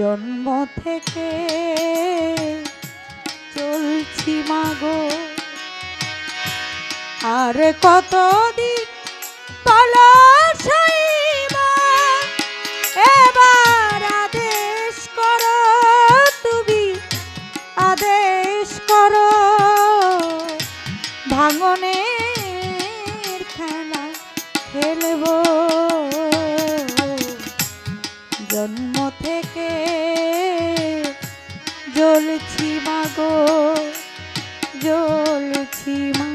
জন্ম থেকে চলছি মাগো। আর কতদিন পলাশাইবা এবার আদেশ করো তুমি, আদেশ করো ভাঙনের খেলা খেলব। থেকে। জ্বলছি মাগো জ্বলছি মা